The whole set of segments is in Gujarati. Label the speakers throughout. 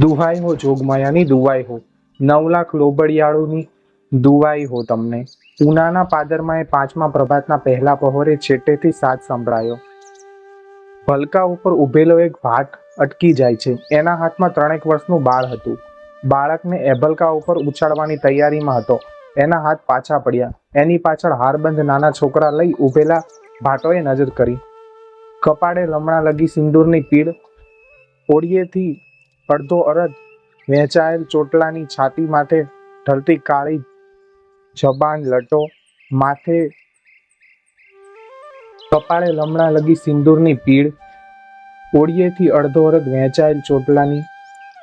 Speaker 1: દુહાઈ હો જોગમાયાની, દુવાઈ હો. નવ લાખ લોબડિયાળુની દુવાઈ હો તમને. ઉનાના પાદરમાં એ પાંચમા પ્રભાતના પહેલા પહોરે છેટેથી સાજ સંભળાયો. ભલકા ઉપર ઊભેલો એક ભાટ અટકી જાય છે. એના હાથમાં ત્રણેક વર્ષનું બાળ હતું. બાળકને એભલકા ઉપર ઉછાળવાની તૈયારીમાં હતો. એના હાથ પાછા પડ્યા. એની પાછળ હારબંધ નાના છોકરા લઈ ઊભેલા ભાટોએ નજર કરી. કપાળે લમણા લગી સિંદૂરની પીડ ઓળીએથી અડધો અરદ વહેંચાયેલ ચોટલાની છાતી માથે ઢળતી કાળી જબાન લટો માથે કપાળે લમણા લગી સિંદૂરની પીળ ઓળીએથી અડધો અરદ વહેંચાયેલ ચોટલાની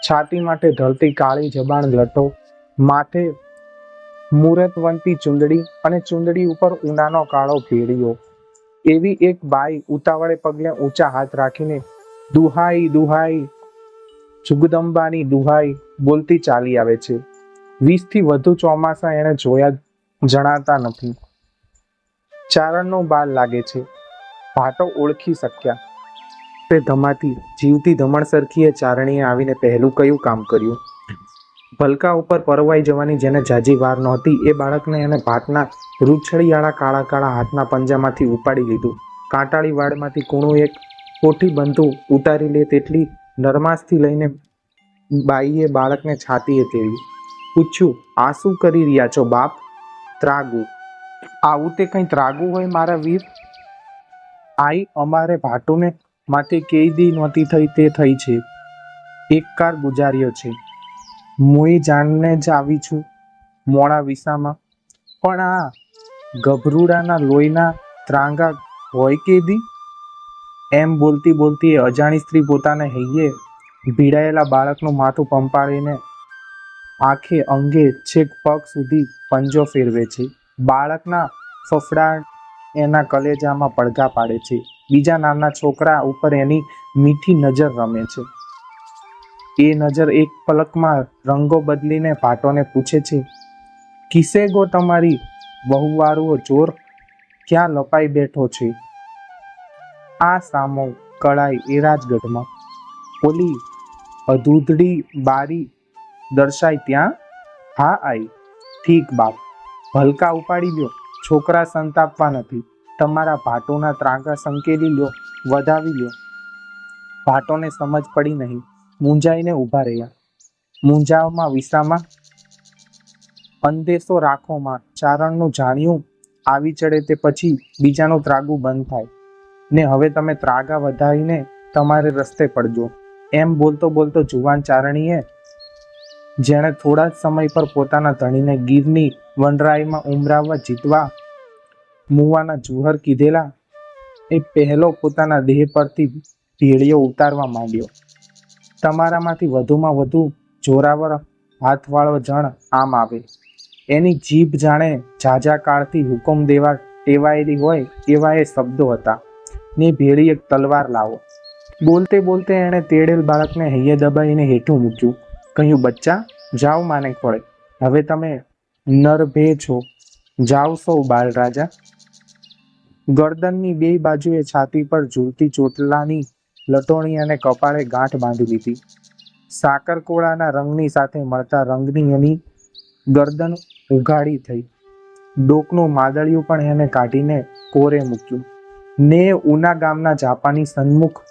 Speaker 1: છાતી માટે ઢળતી કાળી જબાન લટો માથે મુરતવંતી ચુંદડી અને ચુંદડી ઉપર ઊંડાનો કાળો ભેડિયો એવી એક બાઈ ઉતાવળે પગલે ઊંચા હાથ રાખીને દુહાઈ દુહાઈ જુગદંબાની દુહાઈ બોલતી ચાલી આવે છે. વીસથી વધુ ચોમાસા એણે જોયા જણાતા નથી. ચારણનો બાલ લાગે છે. ભાટો ઓળખી શક્યા. તે ધમાતી જીવતી ધમણ સરખીએ ચારણીએ આવીને પહેલું કયું કામ કર્યું? ભલકા ઉપર પરવાઈ જવાની જેને જાજી વાર નહોતી, એ બાળકને એને ભાટના રૂછડીયાળા કાળા કાળા હાથના પંજામાંથી ઉપાડી લીધું. કાંટાળી વાડમાંથી કૂણું એક કોઠી બંધુ ઉતારી લે તેટલી નરમાસથી લઈને બાઈએ બાળકને છાતીએ તેડ્યું પૂછ્યું, આ શું કરી રહ્યા છો બાપ? ત્રાગુ. આવું તે કંઈ ત્રાગુ હોય મારા વીર? આઈ અમારે ભાટુને માથે કેદી નહોતી થઈ, તે થઈ છે. એક કાર ગુજાર્યો છે. મુઈ જાણને જ આવી છું, મોડા વિસામાં. પણ આ ગભરુડાના લોહીના ત્રાંગા હોય કેદી? એમ બોલતી બોલતી એ અજાણી સ્ત્રી પોતાને હૈયે ભીડાયેલા બાળકનું માથું પંપાળીને આંખે અંગે છેક પગ સુધી પંજો ફેરવે છે. બાળકના ફફડાટ એના કલેજામાં પડઘા પાડે છે. બીજા નાના છોકરા ઉપર એની મીઠી નજર રમે છે. એ નજર એક પલકમાં રંગો બદલીને ભાટોને પૂછે છે કિસે ગો તમારી બહુવારુઓ ચોર? ક્યાં લપાઈ બેઠો છે? આ સામો કળાઈ એ રાજગઢમાં ઓલી અધૂધડી બારી દર્શાય ત્યાં? હા આઈ, ઠીક બાપ. ભલકા ઉપાડી લ્યો, છોકરા સંતાપવા નથી. તમારા ભાટોના ત્રાંગા સંકેલી લ્યો, વધાવી લ્યો. ભાટોને સમજ પડી નહીં, મૂંઝાઈને ઊભા રહ્યા. મૂંઝાવમાં વિસામાં? અંદેશો રાખોમાં ચારણનું જાણ્યું આવી ચડે તે પછી બીજાનું ત્રાગુ બંધ થાય. ને હવે તમે ત્રાગા વધારીને તમારે રસ્તે પડજો. એમ બોલતો બોલતો જુવાન ચારણીએ જેણે થોડા જ સમય પર પોતાના ધણીને ગીરની વનરાઈમાં ઉમરાવવા જીતવા મુવાના જુહર કીધેલા એ પહેલો પોતાના દેહ પરથી ભેળીઓ ઉતારવા માંડ્યો. તમારામાંથી વધુમાં વધુ જોરાવર હાથવાળો જણ આમ આવે. એની જીભ જાણે ઝાઝા કાળથી હુકમ દેવા ટેવાયેલી હોય એવા એ શબ્દો હતા. ને ભેળી એક તલવાર લાવો. બોલતે બોલતે એણે તેડેલ બાળકને હૈયે દબાઈને હેઠું મૂક્યું. કહ્યું, બચ્ચા જાઓ માને ખોળે હવે તમે નરભે છો. જાઓ સૌ બાળ રાજા ગરદનની બે બાજુએ છાતી પર ઝૂલતી ચોટલાની લટોણી અને કપાળે ગાંઠ બાંધી લીધી. સાકરકોળાના રંગની સાથે મળતા રંગની એની ગરદન ઉઘાડી થઈ. ડોકનું માદળિયું પણ એને કાઢીને કોરે મૂક્યું. ને ઉના ગામના જાપાની સન્મુખ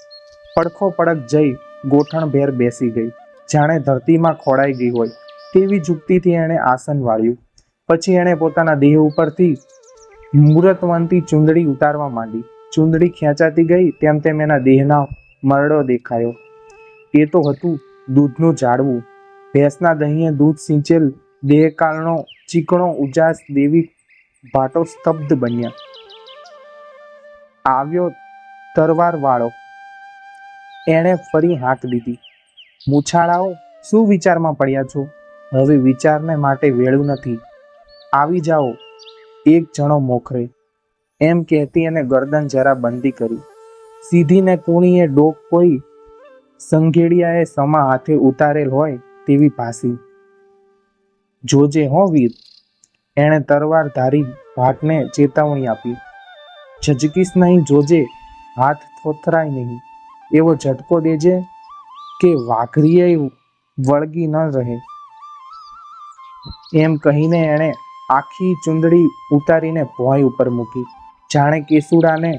Speaker 1: પડખો પડક જઈ ગોઠણભેર બેસી ગઈ. જાણે ધરતીમાં ખોડાઈ ગઈ હોય તેવી જુક્તિથી એણે આસન વાળ્યું. પછી એણે પોતાના દેહ ઉપરથી મૂરતવંતી ચુંદડી ઉતારવા માંડી. ચુંદડી ખેંચાતી ગઈ તેમ તેમ એના દેહના મરડો દેખાયો. એ તો હતું દૂધનું ઝાડવું. ભેંસના દહીંએ દૂધ સિંચેલ દેહકાળનો ચીકણો ઉજાસ દેવી ભાટો સ્તબ્ધ બન્યા. આવ્યો તરવાર વાળો એણે ફરી હાંક દીધી. મૂછાળાઓ, શું વિચારમાં પડ્યા છો? હવે વિચારને માટે વેળું નથી. આવી જાઓ. એક જણો મોખરે. એમ કહેતી અને ગરદન જરા બંધી કરી. સીધીને કુણીએ ડોક કોઈ સંઘેડિયાએ સમા હાથે ઉતારેલ હોય તેવી ભાસી. જોજે હો વીર. એણે તરવાર ધારી ભાટને ચેતવણી આપી. ઝજકીશ નહીં જોજે હાથ થોથરાય નહીં. એવો ઝટકો દેજે કે વાઘરીએ વળગી ન રહે. એમ કહીને એણે આખી ચુંદડી ઉતારીને ભોંય ઉપર મૂકી. જાણે કેસુડાને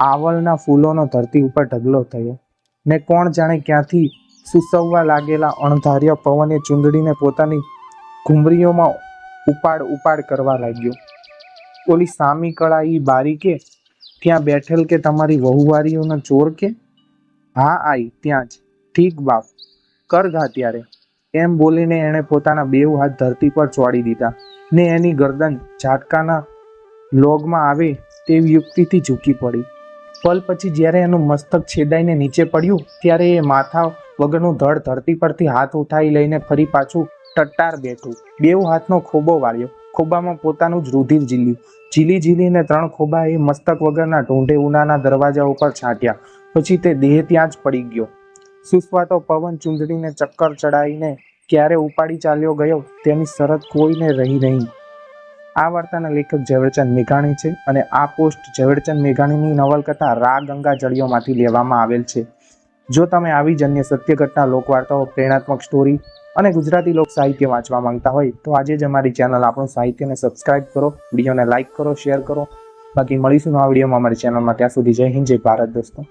Speaker 1: આવલના ફૂલોનો ધરતી ઉપર ઢગલો થયો. ને કોણ જાણે ક્યાંથી સુસવવા લાગેલા અણધાર્ય પવને ચુંદડીને પોતાની ઘુમરીઓમાં ઉપાડ ઉપાડ કરવા લાગ્યો. ઓલી સામી કળા ઈ બારી કે, ત્યાં બેઠેલ કે તમારી વહુવારીઓનો ચોર કે? હા, આઈ, ત્યાં જ. ઠીક બાપ. કર ઘા ત્યારે. એમ બોલીને એણે પોતાના બેઉ હાથ ધરતી પર ચોડી દીધા. ને એની ગરદન ઝાટકાના લોગમાં આવે તેવી યુક્તિથી ઝૂકી પડી. પલ પછી જ્યારે એનું મસ્તક છેદાઈને નીચે પડ્યું, ત્યારે એ માથા વગરનું ધડ ધરતી પરથી હાથ ઉઠાવી લઈને ફરી પાછું ટટ્ટાર બેઠું. બેઉ હાથનો ખોબો વાળ્યો. ખોબામાં પોતાનું જ રુધિર ઝીલ્યું. ઝીલી ઝીલીને ત્રણ ખોબા એ મસ્તક વગરના ઢોંઢે ઉનાના દરવાજા ઉપર છાંટ્યા. પછી તે દેહ ત્યાં જ પડી ગયો. સુસવાતો પવન ચૂંદડીને ચક્કર ચડાવીને ક્યારે ઉપાડી ચાલ્યો ગયો તેની શરત કોઈને રહી નહીં. આ વાર્તાના લેખક ઝવેરચંદ મેઘાણી છે અને આ પોસ્ટ ઝવેરચંદ મેઘાણીની નવલકથા રા ગંગા જળિયોમાંથી લેવામાં આવેલ છે. જો તમે આવી જ અન્ય સત્ય ઘટના લોકવાર્તાઓ, પ્રેરણાત્મક સ્ટોરી અને ગુજરાતી લોક સાહિત્ય વાંચવા માંગતા હોય, તો આજે જ અમારી ચેનલ આપણું સાહિત્યને સબસ્ક્રાઇબ કરો, વિડીયોને લાઇક કરો, શેર કરો. બાકી મળીશું નવા વિડીયોમાં અમારી ચેનલમાં. ત્યાં સુધી જય હિન્દ, જય ભારત, દોસ્તો.